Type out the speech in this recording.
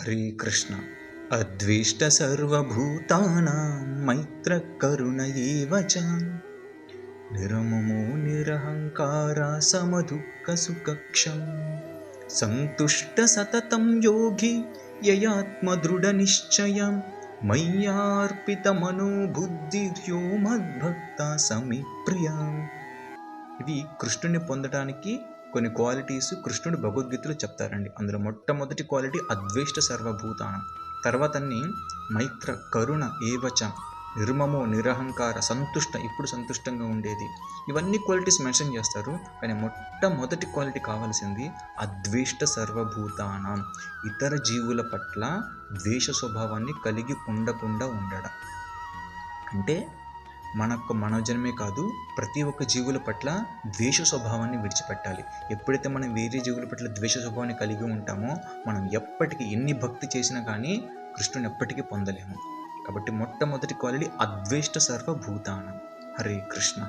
హరే కృష్ణ. అద్వేష్ట సర్వభూతానాం మైత్ర కరుణ ఏవ నిరమమో నిరహంకారా సమదుఃఖ సుఖక్షం. సంతుష్ట సతతం యోగి యయాత్మదృఢ నిశ్చయం. మయ్యార్పిత మనోబుద్ధిర్యో మద్భక్త సమిప్రియ. ఇది కృష్ణుని పొందటానికి కొన్ని క్వాలిటీస్ కృష్ణుడు భగవద్గీతలో చెప్తారండి. అందులో మొట్టమొదటి క్వాలిటీ అద్వేష్ట సర్వభూతానం. తర్వాత అన్ని మైత్ర కరుణ ఏవచ నిర్మమో నిరహంకార సంతుష్ట ఇప్పుడు సంతుష్టంగా ఉండేది. ఇవన్నీ క్వాలిటీస్ మెన్షన్ చేస్తారు. కానీ మొట్టమొదటి క్వాలిటీ కావాల్సింది అద్వేష్ట సర్వభూతానం. ఇతర జీవుల పట్ల ద్వేష స్వభావాన్ని కలిగి ఉండకుండా ఉండడం. అంటే మనకు మనోజనమే కాదు ప్రతి ఒక్క జీవుల పట్ల ద్వేష స్వభావాన్ని విడిచిపెట్టాలి. ఎప్పుడైతే మనం వేరే జీవుల పట్ల ద్వేష స్వభావాన్ని కలిగి ఉంటామో మనం ఎప్పటికీ ఎన్ని భక్తి చేసినా కానీ కృష్ణుని ఎప్పటికీ పొందలేము. కాబట్టి మొట్టమొదటి క్వాలిటీ అద్వేష్ట సర్వభూతానం. హరే కృష్ణ.